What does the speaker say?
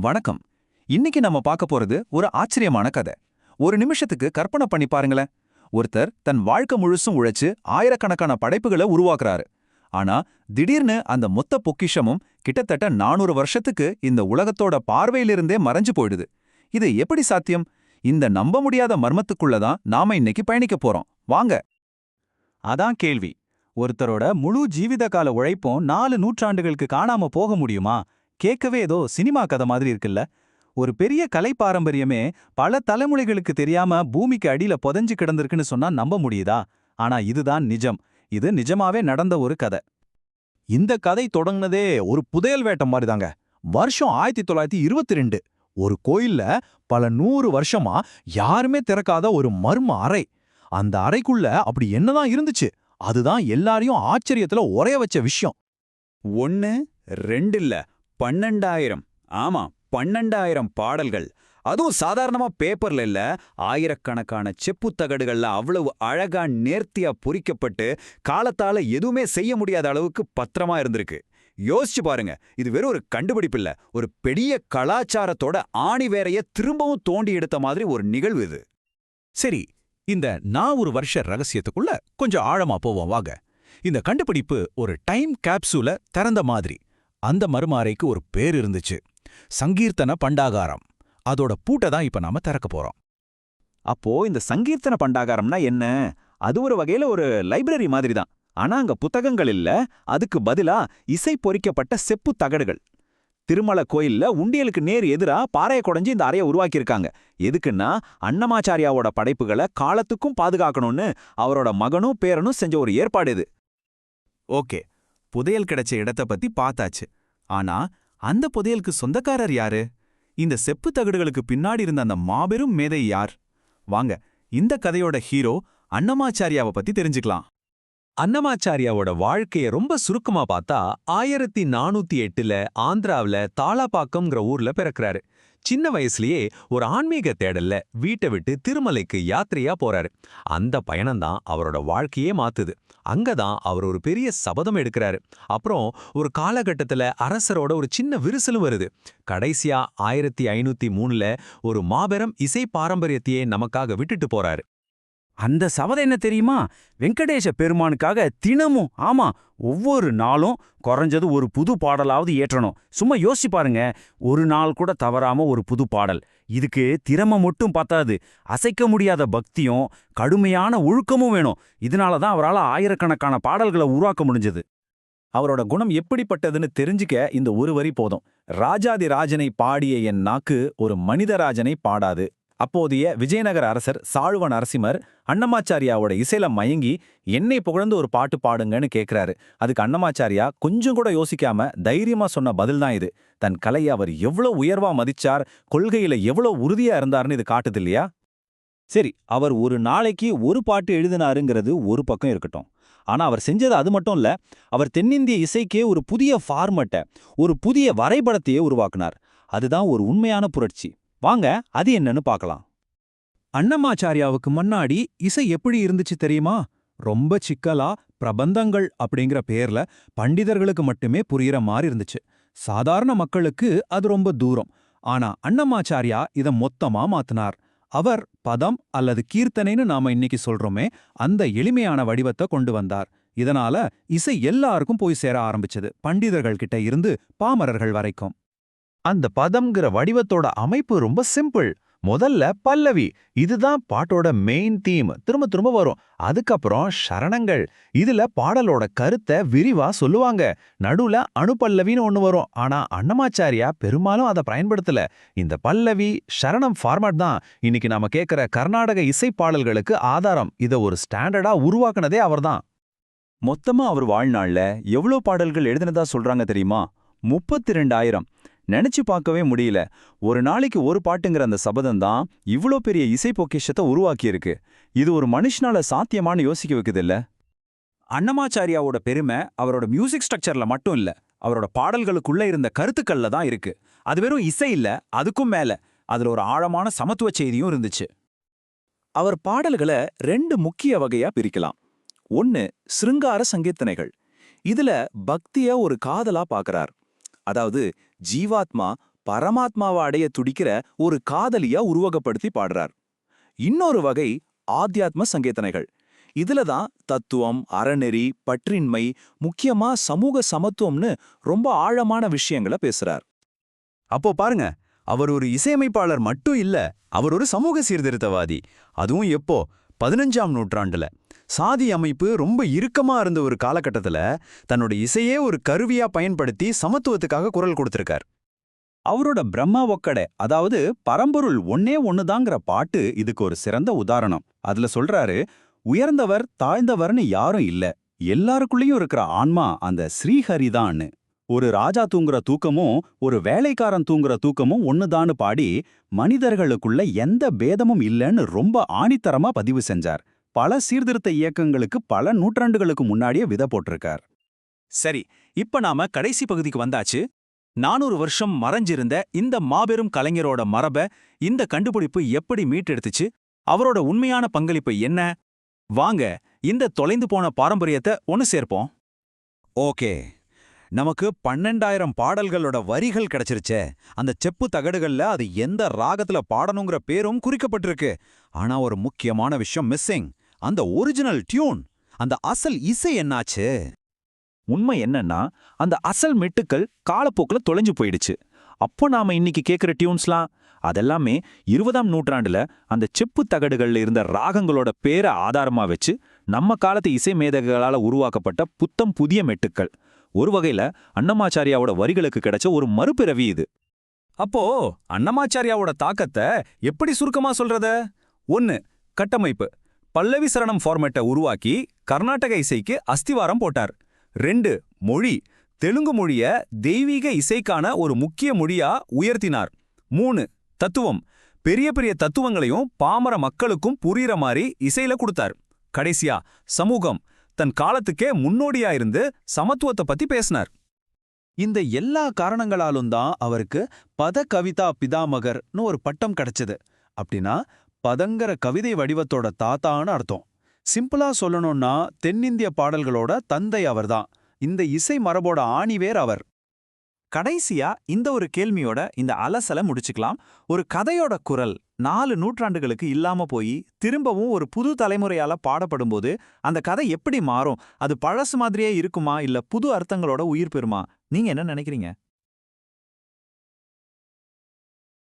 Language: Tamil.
வணக்கம். இன்னைக்கு நம்ம பார்க்க போறது ஒரு ஆச்சரியமான கதை. ஒரு நிமிஷத்துக்கு கற்பனை பண்ணி பாருங்களேன். ஒருத்தர் தன் வாழ்க்கை முழுசும் உழைச்சு ஆயிரக்கணக்கான படைப்புகளை உருவாக்குறாரு. ஆனா திடீர்னு அந்த மொத்த பொக்கிஷமும் கிட்டத்தட்ட நானூறு வருஷத்துக்கு இந்த உலகத்தோட பார்வையிலிருந்தே மறைஞ்சு போயிடுது. இது எப்படி சாத்தியம்? இந்த நம்ப முடியாத மர்மத்துக்குள்ள தான் நாம இன்னைக்கு பயணிக்க போறோம். வாங்க. அதான் கேள்வி. ஒருத்தரோட முழு ஜீவிதகால உழைப்பும் நாலு நூற்றாண்டுகளுக்கு காணாம போக முடியுமா? கேட்கவே ஏதோ சினிமா கதை மாதிரி இருக்குல்ல? ஒரு பெரிய கலை பாரம்பரியமே பல தலைமுறைகளுக்கு தெரியாம பூமிக்கு அடியில புதைஞ்சு கிடந்திருக்குன்னு சொன்னா நம்ப முடியுதா? ஆனா இதுதான் நிஜம். இது நிஜமாவே நடந்த ஒரு கதை. இந்த கதை தொடங்குனதே ஒரு புதையல் வேட்டம் மாதிரி தாங்க வருஷம் ஆயிரத்தி தொள்ளாயிரத்தி இருபத்தி ரெண்டு. ஒரு கோயில்ல பல நூறு வருஷமா யாருமே திறக்காத ஒரு மர்ம அறை. அந்த அறைக்குள்ள அப்படி என்னதான் இருந்துச்சு? அதுதான் எல்லாரையும் ஆச்சரியத்துல உரைய வச்ச விஷயம். ஒன்னு ரெண்டு இல்ல. பன்னெண்டாயிரம். ஆமா பன்னெண்டாயிரம் பாடல்கள். அதுவும் சாதாரணமா பேப்பர்ல இல்ல ஆயிரக்கணக்கான செப்புத் தகடுகள்ல அவ்வளவு அழகா நேர்த்தியா பொறிக்கப்பட்டு காலத்தால எதுவுமே செய்ய முடியாத அளவுக்கு பத்திரமா இருந்திருக்கு. யோசிச்சு பாருங்க இது வெறும் ஒரு கண்டுபிடிப்பு இல்ல ஒரு பெரிய கலாச்சாரத்தோட ஆணி வேறைய திரும்பவும் தோண்டி எடுத்த மாதிரி ஒரு நிகழ்வு இது. சரி இந்த நான் ஒரு வருஷ ரகசியத்துக்குள்ள கொஞ்சம் ஆழமா போவோம் வாங்க. இந்த கண்டுபிடிப்பு ஒரு டைம் கேப்சூல திறந்த மாதிரி. அந்த மர்ம அறைக்கு ஒரு பேர் இருந்துச்சு. சங்கீர்த்தன பண்டாகாரம். அதோட பூட்டை தான் இப்ப நாம திறக்க போறோம். அப்போ இந்த சங்கீர்த்தன பண்டாகாரம்னா என்ன? அது ஒரு வகையில ஒரு லைப்ரரி மாதிரி தான். ஆனா அங்க புத்தகங்கள் இல்ல. அதுக்கு பதிலா இசை பொறிக்கப்பட்ட செப்பு தகடுகள். திருமல கோயில்ல உண்டியலுக்கு நேர் எதிரா பாறையை குடைஞ்சு இந்த அறையை உருவாக்கியிருக்காங்க. எதுக்குன்னா அன்னமாச்சாரியாவோட படைப்புகளை காலத்துக்கும் பாதுகாக்கணும்னு அவரோட மகனும் பேரனும் செஞ்ச ஒரு ஏற்பாடு இது. ஓகே. புதையல் கிடைச்ச இடத்த பத்தி பார்த்தாச்சு. ஆனா அந்த புதையலுக்கு சொந்தக்காரர் யாரு? இந்த செப்பு தகடுகளுக்கு பின்னாடி இருந்த அந்த மாபெரும் மேதை யார்? வாங்க இந்த கதையோட ஹீரோ அன்னமாச்சாரியாவை பத்தி தெரிஞ்சுக்கலாம். அன்னமாச்சாரியாவோட வாழ்க்கைய ரொம்ப சுருக்கமா பார்த்தா ஆயிரத்தி நானூத்தி எட்டுல ஆந்திராவுல தாளாபாக்கம்ங்கிற ஊர்ல பிறக்கிறாரு. சின்ன வயசுலயே ஒரு ஆன்மீக தேடல்ல வீட்டை விட்டு திருமலைக்கு யாத்திரையா போறாரு. அந்த பயணம்தான் அவரோட வாழ்க்கையே மாத்துது. அங்கதான் அவர் ஒரு பெரிய சபதம் எடுக்கிறாரு. அப்புறம் ஒரு காலகட்டத்துல அரசரோட ஒரு சின்ன விரிசலும் வருது. கடைசியா ஆயிரத்தி ஐநூத்தி மூணுல ஒரு மாபெரும் இசை பாரம்பரியத்தையே நமக்காக விட்டுட்டு போறாரு. அந்த சவதை என்ன தெரியுமா? வெங்கடேஷ பெருமானுக்காக தினமும் ஆமா ஒவ்வொரு நாளும் குறைஞ்சது ஒரு புது பாடலாவது ஏற்றணும். சும்மா யோசிச்சு பாருங்க ஒரு நாள் கூட தவறாம ஒரு புது பாடல். இதுக்கு திறமை மட்டும் பத்தாது. அசைக்க முடியாத பக்தியும் கடுமையான ஒழுக்கமும் வேணும். இதனால தான் அவரால் ஆயிரக்கணக்கான பாடல்களை உருவாக்க முடிஞ்சது. அவரோட குணம் எப்படிப்பட்டதுன்னு தெரிஞ்சுக்க இந்த ஒரு வரி போதும். ராஜாதி ராஜனை பாடிய என் நாக்கு ஒரு மனிதராஜனை பாடாது. அப்போதைய விஜயநகர அரசர் சாழுவ நரசிம்மர் அன்னமாச்சாரியாவோட இசையில மயங்கி என்னை புகழ்ந்து ஒரு பாட்டு பாடுங்கன்னு கேக்குறாரு. அதுக்கு அன்னமாச்சாரியா கொஞ்சம் கூட யோசிக்காம தைரியமா சொன்ன பதில் தான் இது. தன் கலையை அவர் எவ்வளவு உயர்வா மதிச்சார் கொள்கையில எவ்வளவு உறுதியா இருந்தார்னு இது காட்டுது இல்லையா? சரி அவர் ஒரு நாளைக்கு ஒரு பாட்டு எழுதினாருங்கிறது ஒரு பக்கம் இருக்கட்டும். ஆனா அவர் செஞ்சது அது மட்டும் இல்ல அவர் தென்னிந்திய இசைக்கே ஒரு புதிய ஃபார்மட்டை ஒரு புதிய வரைபடத்தையே உருவாக்குனார். அதுதான் ஒரு உண்மையான புரட்சி. வாங்க அது என்னன்னு பார்க்கலாம். அன்னமாச்சாரியாவுக்கு முன்னாடி இசை எப்படி இருந்துச்சு தெரியுமா? ரொம்ப சிக்கலா பிரபந்தங்கள் அப்படிங்கிற பேர்ல பண்டிதர்களுக்கு மட்டுமே புரியிற மாதிரி இருந்துச்சு. சாதாரண மக்களுக்கு அது ரொம்ப தூரம். ஆனா அன்னமாச்சாரியா இத மொத்தமா மாத்தினார். அவர் பதம் அல்லது கீர்த்தனைன்னு நாம இன்னைக்கு சொல்றோமே அந்த எளிமையான வடிவத்தை கொண்டு வந்தார். இதனால இசை எல்லாருக்கும் போய் சேர ஆரம்பிச்சது பண்டிதர்கள் கிட்ட இருந்து பாமரர்கள் வரைக்கும். அந்த பதம்ங்கிற வடிவத்தோட அமைப்பு ரொம்ப சிம்பிள் முதல்ல பல்லவி. இதுதான் பாட்டோட மெயின் தீம் திரும்ப திரும்ப வரும். அதுக்கப்புறம் சரணங்கள். இதுல பாடலோட கருத்தை விரிவா சொல்லுவாங்க. நடுவுல அணுபல்லவின்னு ஒண்ணு வரும். ஆனா அன்னமாச்சாரியா பெரும்பாலும் அதை பயன்படுத்தல. இந்த பல்லவி சரணம் ஃபார்மட் தான். இன்னைக்கு நாம கேட்கிற கர்நாடக இசை பாடல்களுக்கு ஆதாரம். இதை ஒரு ஸ்டாண்டர்டா உருவாக்குனதே அவர்தான். மொத்தமா அவர் வாழ்நாள்ல எவ்வளோ பாடல்கள் எழுதினதா சொல்றாங்க தெரியுமா? முப்பத்தி ரெண்டாயிரம் நினைச்சு பார்க்கவே முடியல. ஒரு நாளைக்கு ஒரு பாட்டுங்கிற அந்த சபதம் தான் இவ்ளோ பெரிய இசை பொக்கிஷத்தை உருவாக்கியிருக்கு. இது ஒரு மனுஷனால சாத்தியமானு யோசிக்க வைக்குதில்ல? அன்னமாச்சாரியாவோட பெருமை அவரோட மியூசிக் ஸ்ட்ரக்சர்ல மட்டும் இல்ல அவரோட பாடல்களுக்குள்ள இருந்த கருத்துக்கள்ல தான் இருக்கு. அது வெறும் இசை இல்ல அதுக்கும் மேல அதுல ஒரு ஆழமான சமத்துவ செய்தியும் இருந்துச்சு. அவர் பாடல்களை ரெண்டு முக்கிய வகையா பிரிக்கலாம். ஒன்னு சிருங்கார சங்கீர்த்தனைகள். இதுல பக்திய ஒரு காதலா பாக்குறார். அதாவது ஜீவாத்மா பரமாத்மாவை அடைய துடிக்கிற ஒரு காதலியா உருவகப்படுத்தி பாடுறார். இன்னொரு வகை ஆத்தியாத்ம சங்கேதனைகள். இதுல தான் தத்துவம் அறநெறி பற்றின்மை முக்கியமா சமூக சமத்துவம்னு ரொம்ப ஆழமான விஷயங்களை பேசுறார். அப்போ பாருங்க அவர் ஒரு இசையமைப்பாளர் மட்டும் இல்ல அவர் ஒரு சமூக சீர்திருத்தவாதி. அதுவும் எப்போ? பதினஞ்சாம் நூற்றாண்டுல. சாதி அமைப்பு ரொம்ப இறுக்கமா இருந்த ஒரு காலகட்டத்துல தன்னோட இசையே ஒரு கருவியா பயன்படுத்தி சமத்துவத்துக்காக குரல் கொடுத்திருக்கார். அவரோட பிரம்மா ஒக்கடை அதாவது பரம்பொருள் ஒன்னே ஒண்ணுதாங்கிற பாட்டு இதுக்கு ஒரு சிறந்த உதாரணம். அதுல சொல்றாரு உயர்ந்தவர் தாழ்ந்தவர்னு யாரும் இல்ல எல்லாருக்குள்ளேயும் இருக்கிற ஆன்மா அந்த ஸ்ரீஹரிதான்னு ஒரு ராஜா தூங்குற தூக்கமும் ஒரு வேலைக்காரன் தூங்குற தூக்கமும் ஒன்னுதான்னு பாடி மனிதர்களுக்குள்ள எந்த பேதமும் இல்லைன்னு ரொம்ப ஆணித்தரமா பதிவு செஞ்சார். பல சீர்திருத்த இயக்கங்களுக்கு பல நூற்றாண்டுகளுக்கு முன்னாடியே விதை போட்டிருக்கார். சரி இப்ப நாம கடைசி பகுதிக்கு வந்தாச்சு. நானூறு வருஷம் மறைஞ்சிருந்த இந்த மாபெரும் கலைஞரோட மரப இந்த கண்டுபிடிப்பு எப்படி மீட்டெடுத்துச்சு? அவரோட உண்மையான பங்களிப்பு என்ன? வாங்க இந்த தொலைந்து போன பாரம்பரியத்தை ஒன்னு சேர்ப்போம். ஓகே நமக்கு பன்னெண்டாயிரம் பாடல்களோட வரிகள் கிடைச்சிருச்சே. அந்த செப்பு தகடுகள்ல அது எந்த ராகத்துல பாடணுங்கிற பேரும் குறிக்கப்பட்டிருக்கு. ஆனா ஒரு முக்கியமான விஷயம் மிஸ்ஸிங் அந்த ஒரிஜினல் டியூன் அந்த அசல் இசை என்னாச்சு? உண்மை என்னன்னா அந்த அசல் மெட்டுக்கள் காலப்போக்குல தொலைஞ்சு போயிடுச்சு. அப்போ நாம இன்னைக்கு கேக்குற டியூன்ஸ்லாம் அதெல்லாமே இருபதாம் நூற்றாண்டுல அந்த செப்பு தகடுகள்ல இருந்த ராகங்களோட பேரை ஆதாரமா வச்சு நம்ம காலத்து இசை மேதகங்களால உருவாக்கப்பட்ட புத்தம் புதிய மெட்டுக்கள். ஒரு வகையில அன்னமாச்சாரியாவோட வரிகளுக்கு கிடைச்ச ஒரு மறுபிறவி இது. அப்போ அன்னமாச்சாரியாவோட தாக்கத்தை எப்படி சுருக்கமா சொல்றத? ஒன்னு கட்டமைப்பு. பல்லவி சரணம் ஃபார்மேட்டை உருவாக்கி கர்நாடக இசைக்கு அஸ்திவாரம் போட்டார். ரெண்டு மொழி. தெலுங்கு மொழிய தெய்வீக இசைக்கான ஒரு முக்கிய மொழியா உயர்த்தினார். மூணு தத்துவம். பெரிய பெரிய தத்துவங்களையும் பாமர மக்களுக்கும் புரியிற மாதிரி இசையில கொடுத்தார். கடைசியா சமூகம். தன் காலத்துக்கே முன்னோடியா இருந்து சமத்துவத்தை பத்தி பேசினார். இந்த எல்லா காரணங்களாலும் தான் அவருக்கு பத கவிதா பிதாமகர்னு ஒரு பட்டம் கிடைச்சது. அப்படின்னா பதங்கர கவிதை வடிவத்தோட தாத்தான்னு அர்த்தம். சிம்பிளா சொல்லணும்னா தென்னிந்திய பாடல்களோட தந்தை அவர்தான். இந்த இசை மரபோட ஆணிவேர் அவர். கடைசியா இந்த ஒரு கேள்வியோட இந்த அலசலை முடிச்சுக்கலாம். ஒரு கதையோட குரல் நாலு நூற்றாண்டுகளுக்கு இல்லாம போய் திரும்பவும் ஒரு புது தலைமுறையால பாடப்படும்போது அந்த கதை எப்படி மாறும்? அது பழசு மாதிரியே இருக்குமா? இல்ல புது அர்த்தங்களோட உயிர் பெறுமா? நீங்க என்ன நினைக்கிறீங்க?